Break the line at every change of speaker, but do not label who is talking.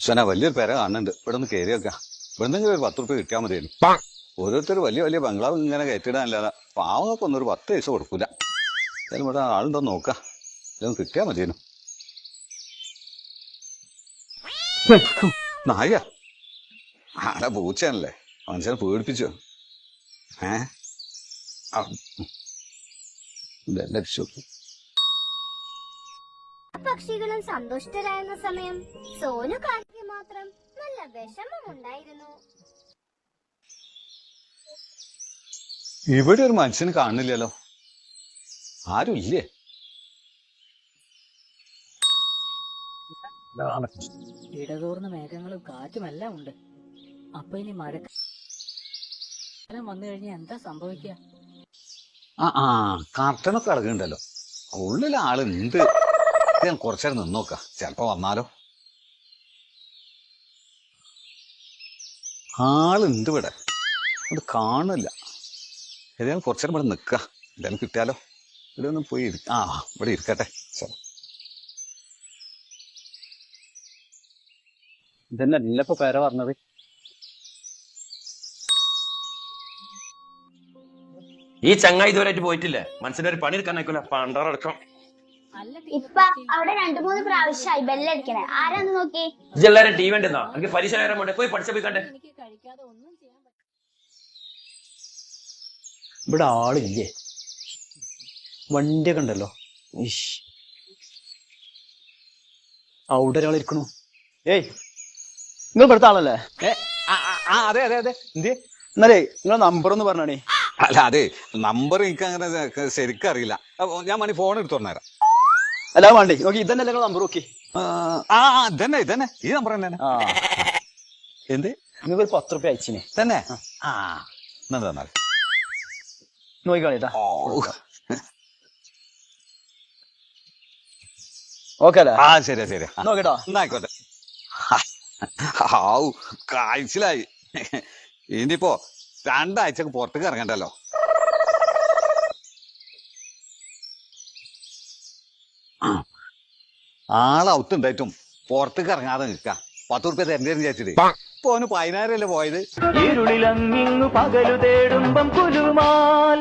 ശന വലിയൊരു പെര കാണുന്നുണ്ട്. ഇവിടെ നിന്ന് കയറി വെക്കാം. ഇവിടെ നിന്ന് ഒരു പത്ത് റുപ്യ കിട്ടിയാൽ മതിയായിരുന്നു ഓരോരുത്തർ വലിയ വലിയ ബംഗ്ലാവ് ഇങ്ങനെ കയറ്റിടാനല്ലാതെ പാവങ്ങൾക്ക് ഒന്നൊരു പത്ത് പൈസ കൊടുക്കൂല. എന്തായാലും ഇവിടെ ആളുണ്ടോ നോക്കാം. ഇതൊന്ന് കിട്ടിയാൽ മതിയായിരുന്നു നായ. ആടെ പൂച്ചയാണല്ലേ. മനുഷ്യനെ പേടിപ്പിച്ചു. ഏ. ഇതെല്ലാം നോക്ക്.
പക്ഷികളും സന്തുഷ്ടരായിരുന്ന സമയം സോനു കാട്ടിക്ക് മാത്രം നല്ല വിഷമമുണ്ടായിരുന്നു.
ഇവിടെ ഒരു മനുഷ്യന് കാണുന്നില്ലല്ലോ ആരും ഇല്ലേ
ഇടതൂർന്ന മേഘങ്ങളും കാറ്റുമെല്ലാം ഉണ്ട്. അപ്പൊ ഇനി മഴക്കാലം വന്നു കഴിഞ്ഞാൽ എന്താ സംഭവിക്കുക
ആ ആ കർട്ടനൊക്കെ അടങ്ങുന്നുണ്ടല്ലോ ഉള്ളിൽ ആളുണ്ട് ഞാൻ കുറച്ചേരം നിന്നോക്കാം ചിലപ്പോ വന്നാലോ ആളുണ്ട് ഇവിടെ. അത് കാണില്ല ഏതായാലും കുറച്ചേരം ഇവിടെ നിൽക്കുക എന്തായാലും കിട്ടിയാലോ. ഇവിടെ ഒന്ന് പോയി ഇരി- ആ ഇവിടെ ഇരിക്കട്ടെ. ശരി.
ഇതന്നെയല്ല ഇപ്പൊ പേര പറഞ്ഞത്.
ഈ ചങ്ങായി ഇതുവരെയായിട്ട് പോയിട്ടില്ലേ? ഒരു പണി എടുക്കാൻ ആയിക്കോല
ഇപ്പ അവിടെ രണ്ടു മൂന്ന് പ്രാവശ്യമായി ബെല്ലടിക്കണേ. ആരാന്ന് നോക്കി?
ഇതെല്ലാരും ടീം ഉണ്ടെന്നോ? എനിക്ക് പരീക്ഷ നേരം വേണ്ടേ പോയി പഠിച്ച പോയി കണ്ടേ.
എനിക്ക് കഴിക്കാതെ ഒന്നും ചെയ്യാൻ പറ്റില്ല
ഇവിടെ ആളില്ലേ? വണ്ടിയൊക്കെ ഉണ്ടല്ലോ. ഇഷ്. അവിടെ ഒരാൾ ഇരിക്കണു. ഏയ് നിങ്ങൾ ഇവിടുത്തെ ആളല്ലേ?
ഏ ആ ആ, ആ അതെ അതെ അതെ. എന്തേ
എന്നാലേ നിങ്ങളെ നമ്പർ ഒന്ന് പറഞ്ഞാണേ.
അല്ല അതെ നമ്പർ എനിക്ക് അങ്ങനെ ശരിക്കും അറിയില്ല അപ്പൊ ഞാൻ മണി ഫോൺ എടുത്തു തന്നേരാം
അല്ല വേണ്ടേ നോക്കി ഇതന്നെ നമ്പർ നോക്കി
ആ ഇതന്നെ ഇതന്നെ ഈ നമ്പർ തന്നെ എന്ത്
നിങ്ങൾ ഒരു പത്ത് റുപ്യ അയച്ചിനെ
തന്നെ ആ എന്നാ തന്നാൽ
നോക്കിക്കാളിട്ടാ
ഓ
ഓക്കെ അല്ലേ
ആ ശരി ശരി
നോക്കട്ടോ
എന്നായിക്കോട്ടെ ഹാവു കാഴ്ചയിലായി ഇനിയിപ്പോ രണ്ടാഴ്ചക്ക് പുറത്തേക്ക് ഇറങ്ങണ്ടല്ലോ ആളൗത്തുണ്ടായിട്ടും പുറത്തേക്ക് ഇറങ്ങാതെ നിൽക്ക പത്ത് റുപ്യ തരണ്ടേന്ന് വിചാരിച്ചിട്ട്. ഇപ്പൊ അവന് പതിനായിരല്ലേ പോയത്?
ഇരുളിലങ്ങിങ്ങു പകലു തേടുമ്പം കുലുമാൽ.